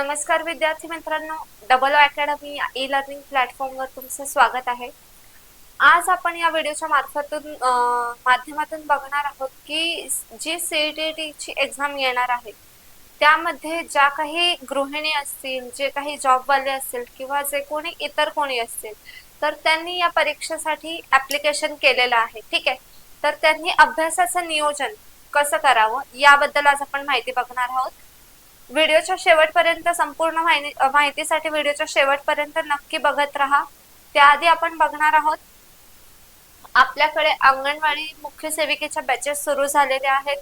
नमस्कार विद्यार्थी मित्रांनो. डबल अकॅडमी ई लर्निंग प्लॅटफॉर्मवर तुमचं स्वागत आहे. आज आपण या व्हिडिओच्या मार्फतून माध्यमातून बघणार आहोत की जी सी टी टीची एक्झाम येणार आहे त्यामध्ये ज्या काही गृहिणी असतील जे काही जॉबवाले असतील किंवा जे कोणी इतर कोणी असतील तर त्यांनी या परीक्षेसाठी ऍप्लिकेशन केलेलं आहे. ठीक आहे? तर त्यांनी अभ्यासाचं नियोजन कसं करावं याबद्दल आज आपण माहिती बघणार आहोत. व्हिडिओच्या शेवटपर्यंत संपूर्ण माहितीसाठी व्हिडिओच्या शेवटपर्यंत नक्की बघत राहा. त्याआधी आपण बघणार आहोत आपल्याकडे अंगणवाडी मुख्य सेविकेच्या बॅचेस सुरू झालेले आहेत.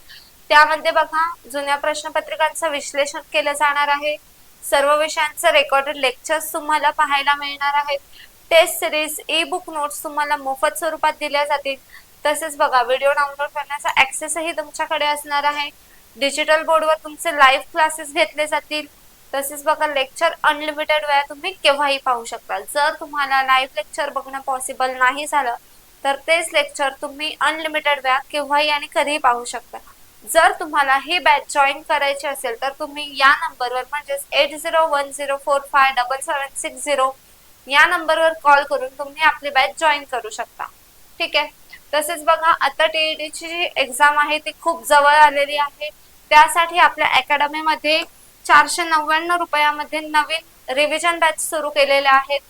त्यामध्ये बघा जुन्या प्रश्नपत्रिकांचं विश्लेषण केलं जाणार आहे. सर्व विषयांचं रेकॉर्डेड लेक्चर्स तुम्हाला पाहायला मिळणार आहेत. Test series E book notes तुम्हाला मोफत स्वरूपात दिल्या जातील. तसेच बघा व्हिडिओ डाउनलोड करण्याचा ऍक्सेसही तुमच्याकडे असणार आहे. डिजिटल बोर्डवर तुमचे लाईव्ह क्लासेस घेतले जातील. तसेच बघा लेक्चर अनलिमिटेड वेळा तुम्ही केव्हाही पाहू शकता जर तुम्हाला लाईव्ह लेक्चर बघणं पॉसिबल नाही झालं तर तेच लेक्चर तुम्ही अनलिमिटेड वेळा केव्हाही आणि कधीही पाहू शकता. जर तुम्हाला ही बॅच जॉईन करायची असेल तर तुम्ही या नंबरवर म्हणजेच eight zero one zero four five double seven six zero या नंबरवर कॉल करून तुम्ही आपली बॅच जॉईन करू शकता. ठीक आहे? तसेच बघा आता टीईटीची जी एक्झाम आहे ती खूप जवळ आलेली आहे. त्यासाठी आपल्या अकॅडमीमध्ये चारशे नव्याण्णव रुपयामध्ये नवीन रिव्हिजन बॅच सुरू केलेल्या आहेत.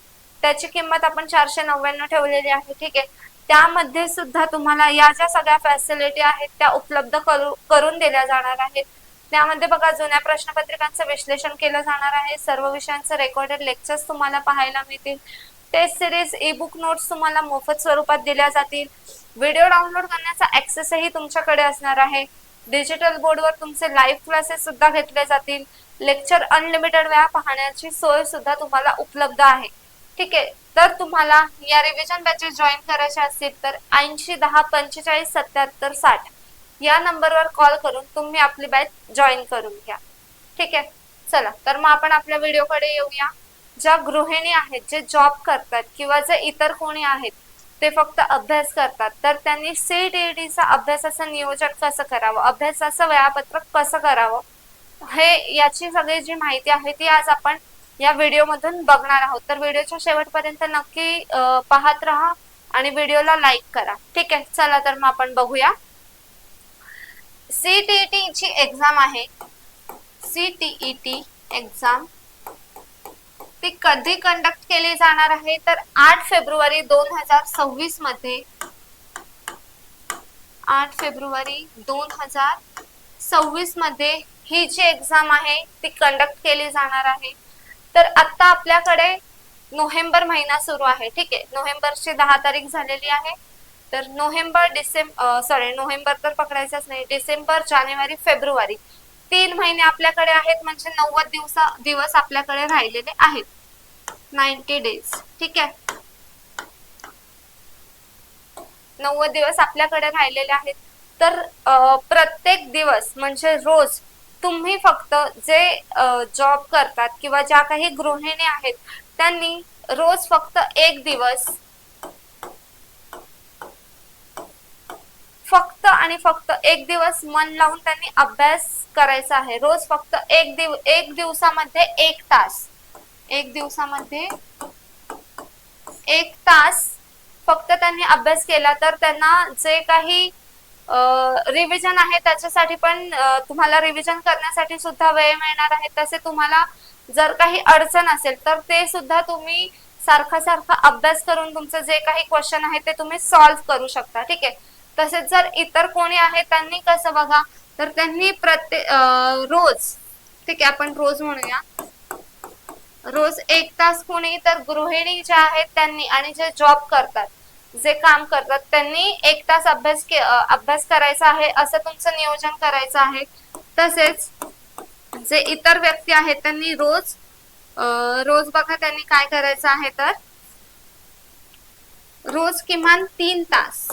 त्याची किंमत आपण चारशे नव्याण्णव ठेवलेली आहे ठीक आहे. त्यामध्ये सुद्धा तुम्हाला या ज्या सगळ्या फॅसिलिटी आहेत त्या उपलब्ध करू करून दिल्या जाणार आहेत. त्यामध्ये बघा जुन्या प्रश्नपत्रिकांचं विश्लेषण केलं जाणार आहे. सर्व विषयांचे रेकॉर्डेड लेक्चर्स तुम्हाला पाहायला मिळतील. Test series E book notes तुम्हाला मोफत स्वरूपात दिल्या जातील. व्हिडिओ डाउनलोड करण्याचा ऍक्सेसही तुमच्याकडे असणार आहे. डिजिटल बोर्डवर तुमचे लाईव्ह क्लासेस सुद्धा घेतले जातील. लेक्चर अनलिमिटेड वेळा पाहण्याची सोय सुद्धा तुम्हाला उपलब्ध आहे. ठीक आहे तर तुम्हाला या रिव्हिजन बॅचेस जॉईन करायचे असतील तर ऐंशी दहा पंचेचाळीस सत्याहत्तर साठ या नंबरवर कॉल करून तुम्ही आपली बॅच जॉईन करून घ्या. ठीक आहे चला तर मग आपण आपल्या व्हिडिओकडे येऊया. ज्या गृहिणी आहेत जे जॉब करतात किंवा जे इतर कोणी आहेत ते फक्त अभ्यास करतात. तर त्यांनी सीटीईटीचा अभ्यासाचं नियोजन कसं करावं? अभ्यासाचं वेळापत्रक कसं करावं? हे याची सगळी जी माहिती आहे ती आज आपण या व्हिडिओमधून बघणार आहोत. तर व्हिडिओच्या शेवटपर्यंत नक्की पाहत राहा आणि व्हिडिओला लाईक करा. ठीक आहे? चला तर मग आपण बघूया. सीटीईटी ची एक्झाम आहे. सीटीईटी एक्झाम ती कधी कंडक्ट केली जाणार आहे? तर आठ फेब्रुवारी दोन हजार सव्वीसमध्ये. आठ फेब्रुवारी दोन हजार सव्वीसमध्ये ही जी एक्झाम आहे ती कंडक्ट केली जाणार आहे. तर आता आपल्याकडे नोव्हेंबर महिना सुरू आहे. ठीक आहे? नोव्हेंबरची दहा तारीख झालेली आहे. तर नोव्हेंबर डिसेंबर सॉरी नोव्हेंबर तर पकडायचंच नाही. डिसेंबर जानेवारी फेब्रुवारी. तीन महिने आपल्याकडे आहेत म्हणजे नव्वद दिवसा दिवस आपल्याकडे राहिलेले आहेत. नाईन्टी डेज ठीक आहे? नव्वद दिवस आपल्याकडे राहिलेले आहेत. तर प्रत्येक दिवस म्हणजे रोज तुम्ही फक्त जे जॉब करतात किंवा ज्या काही गृहिणी आहेत त्यांनी रोज फक्त एक दिवस फक्त आणि फक्त एक दिवस मन लावून त्यांनी अभ्यास करायचा आहे. रोज फक्त एक दिव एक दिवसामध्ये एक तास. एक दिवसामध्ये एक तास फक्त त्यांनी अभ्यास केला तर त्यांना जे काही रिव्हिजन आहे त्याच्यासाठी पण तुम्हाला रिव्हिजन करण्यासाठी सुद्धा वेळ मिळणार आहे. तसे तुम्हाला जर काही अडचण असेल तर ते सुद्धा तुम्ही सारखा सारखा अभ्यास करून तुमचं जे काही क्वेश्चन आहे ते तुम्ही सॉल्व्ह करू शकता. ठीक आहे? तसेच जर इतर कोणी आहे त्यांनी कसं बघा तर त्यांनी प्रत्येक रोज ठीक आहे आपण रोज म्हणूया. रोज एक तास कोणी तर गृहिणी ज्या आहेत त्यांनी आणि जे जॉब करतात जे काम करतात त्यांनी एक तास अभ्यास के अभ्यास करायचा आहे असं तुमचं नियोजन करायचं आहे. तसेच जे इतर व्यक्ती आहेत त्यांनी रोज रोज बघा त्यांनी काय करायचं आहे तर रोज किमान तीन तास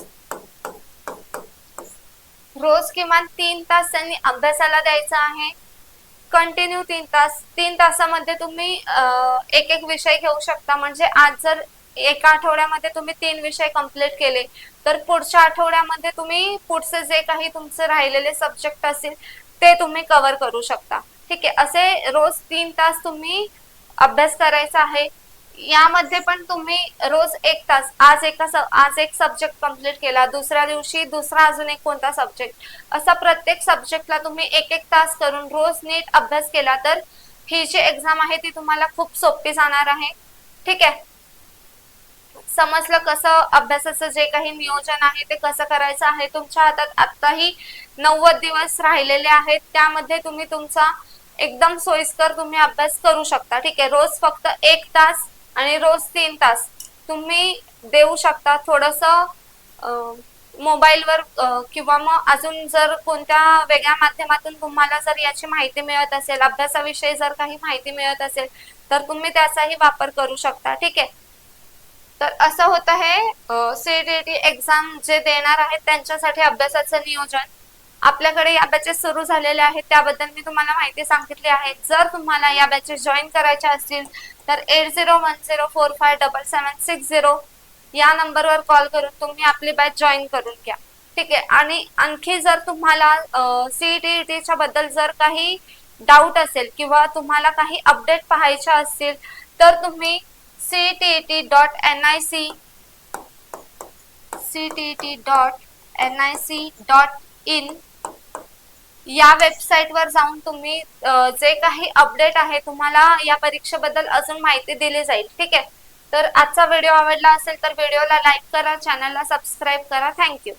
रोज किमान तीन तास त्यांनी अभ्यासाला द्यायचा आहे. कंटिन्यू तीन तास. तीन तासामध्ये तुम्ही एक एक विषय घेऊ शकता. म्हणजे आज जर एका आठवड्यामध्ये तुम्ही तीन विषय कंप्लीट केले तर पुढच्या आठवड्यामध्ये तुम्ही पुढचे जे काही तुमचे राहिलेले सब्जेक्ट असतील ते तुम्ही कव्हर करू शकता. ठीक आहे. असे रोज तीन तास तुम्ही अभ्यास करायचा आहे. यामध्ये पण तुम्ही रोज एक तास आज एका स- आज एक सब्जेक्ट कंप्लीट केला दुसऱ्या दिवशी दुसरा अजून एक कोणता सब्जेक्ट असा प्रत्येक सब्जेक्टला तुम्ही एक एक तास करून रोज नीट अभ्यास केला तर ही जी एक्झाम आहे ती तुम्हाला खूप सोपी जाणार आहे. ठीक आहे? समजलं कसं अभ्यासाचं जे काही नियोजन आहे ते कसं करायचं आहे? तुमच्या हातात आत्ताही नव्वद दिवस राहिलेले आहेत. त्यामध्ये तुम्ही तुमचा एकदम सोयीस्कर तुम्ही अभ्यास करू शकता. ठीक आहे? रोज फक्त एक तास आणि रोज तीन तास. तुम्ही देऊ शकता थोडस मोबाईलवर किंवा मग अजून जर कोणत्या वेगळ्या माध्यमातून तुम्हाला जर याची माहिती मिळत असेल अभ्यासाविषयी जर काही माहिती मिळत असेल तर तुम्ही त्याचाही वापर करू शकता. ठीक आहे? तर असं होत आहे सीईटी एक्झाम जे देणार आहेत त्यांच्यासाठी अभ्यासाचं नियोजन. आपल्याकडे या बॅचेस सुरू झालेल्या आहेत. त्याबद्दल मी तुम्हाला माहिती सांगितली आहे. जर तुम्हाला या बॅचेस जॉईन करायच्या असतील तर eight zero one zero four five double seven six zero या नंबरवर कॉल करून तुम्ही आपली बॅच जॉईन करून घ्या. ठीक आहे? आणि आणखी जर तुम्हाला सीईटीईटीच्या बद्दल जर काही डाऊट असेल किंवा तुम्हाला काही अपडेट पाहायच्या असतील तर तुम्ही CETET dot N I C CTET dot N I C dot in या वेबसाईटवर जाऊन तुम्ही जे काही अपडेट आहे तुम्हाला या परीक्षेबद्दल अजून माहिती दिली जाईल. ठीक आहे? तर आजचा व्हिडिओ आवडला असेल तर व्हिडिओला लाईक करा चॅनलला सबस्क्राईब करा. थँक्यू